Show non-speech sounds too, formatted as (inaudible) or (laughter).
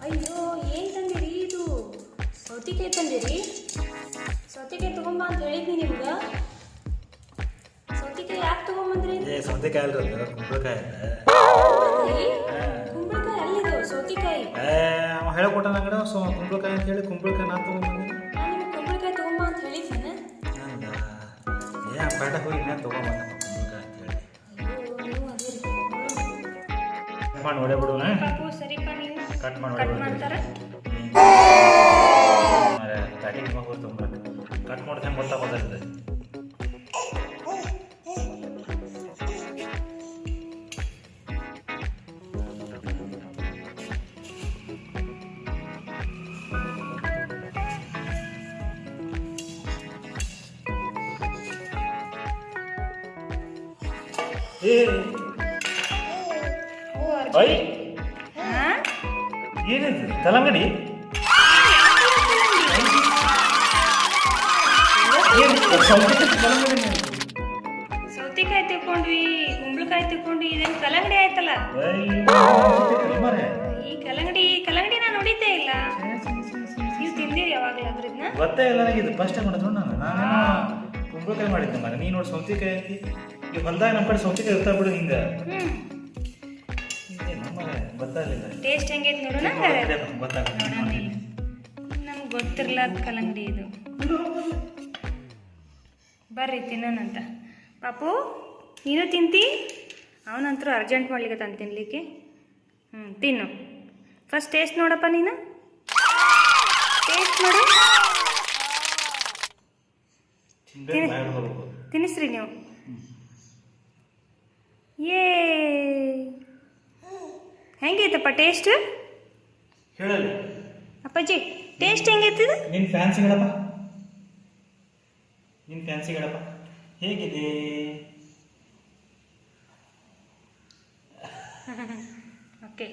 ಅಯ್ಯೋ ಏನು ತಂದಿರಿ ಇದು? ಸೌತಿಕಾಯಿ ತಂದಿರಿ? ಸೌತಿಕಾಯಿ ತಗೊಂಬ ಅಂತ ಹೇಳಿದ್ನಿ ನಿಮ್ಗೆ. ಸೌತಿಕಾಯಿ ಯಾಕೆ ತಗೊಂಬಂದ್ರಿ? ಏ ಸೌತೆಕಾಯಿ ಅಲ್ರಿ ಅದು ಕುಂಬಳಕಾಯಿ ಕುಂಬಳಕಾಯಿ? ಅಲ್ಲಿದು ಸೌತಿಕಾಯಿ? ಏ ಅವ ಹೇಳ್ಕೊಟ್ಟ ನಂಗಡ ಸೊ ಕುಂಬಳಕಾಯಿ ಅಂತ ಹೇಳಿ ಕುಂಬಳಕಾಯಿ ನಾ ತೊಗೊಂಬಂದೆ. ಕುಂಬಳಕಾಯಿ ತಗೊಂಬ ಅಂತ ಹೇಳಿದ್ದೀನಿ ಏ ಬೇಡ ಹೋಗಿ ನಾ ತೊಗೊಂಬಂದ ಕುಂಬಳಕಾಯಿ ಅಂತ ಹೇಳಿ. ಮಾಡಿ ಬಿಡೋಣ ಪಾಪು ಸರಿಪಾ ಕಟ್ ಮಾಡ್ತಾರೆ? ಕಟ್ ನೋಡೇ ಮಾಡ್ತಾರ ತಾಟಿ ಮಗು ತುಂಬ ಕಟ್ ಮಾಡ್ತೇನೆ ಗೊತ್ತಾಗೋದಿಲ್ಲ ಏ. ಓ ಹಾ ಏನಿದು ಕಲ್ಲಂಗಡಿ ಸೌತೆಕಾಯಿ ತಕೊಂಡ್ವಿ ಕುಂಬಳಕಾಯಿ ತಕೊಂಡ್ವಿ ಇದೇನು ಕಲ್ಲಂಗಡಿ ಆಯ್ತಲ್ಲ? ಈ ಕಲ್ಲಂಗಡಿ ಕಲ್ಲಂಗಡಿ ನಾನು ನೋಡಿದ್ದೇ ಇಲ್ಲ. ನೀವು ತಿಂದಿರಿ ಯಾವಾಗಲಾದ್ರೂ ಇದನ್ನ ಗೊತ್ತೇ ಇಲ್ಲ ನನಗೆ ಇದು ಫಸ್ಟ್ ಟೈಮ್ ಮಾಡಿದ್ರು ನಾನು. ನಾನು ಕುಂಬಳಕಾಯಿ ಮಾಡಿದ್ದೆ ಮರ. ನೀನು ನೋಡಿ ಸೌತೆಕಾಯಿ ಅಂತಿ ಈ ಹೊಲ್ದಾಗ ನಮ್ಮ ಕಡೆ ಸೌತೆಕಾಯಿ ಇರ್ತಾ ಬಿಡು ಹಿಂಗೆ ಟೇಸ್ಟ್ ಹೆಂಗೈತೆ ನೋಡೋಣ? ನಮ್ಗೆ ಗೊತ್ತಿರ್ಲಾರ್ದ ಕಲಂಗಡಿ ಇದು. ಬರ್ರಿ ತಿನ್ನೋಣಂತ. ಪಾಪು ನೀನು ತಿಂತಿ? ಅವನಂತರೂ ಅರ್ಜೆಂಟ್ ಮಾಡ್ಲಿಕ್ಕೆ ತಂದು ತಿನ್ಲಿಕ್ಕೆ. ಹ್ಞೂ ತಿನ್ನು. ಫಸ್ಟ್ ಟೇಸ್ಟ್ ನೋಡಪ್ಪ ನೀನು. ಟೇಸ್ಟ್ ನೋಡು. ತಿನ್ನಿಸ್ರಿ ನೀವು ಏ ಹೆಂಗೈತಪ್ಪ ಟೇಸ್ಟ್ ಹೇಳಲಿ. ಅಪ್ಪಾಜಿ ಟೇಸ್ಟ್ ಹೆಂಗೈತಿ ನಿನ್ನ ಫ್ಯಾನ್ಸಿ ಹೇಳಪ್ಪ. ನಿನ್ನ ಫ್ಯಾನ್ಸಿ ಹೇಳಪ್ಪ. ಹೇಗಿದೆ? (laughs) ಓಕೆ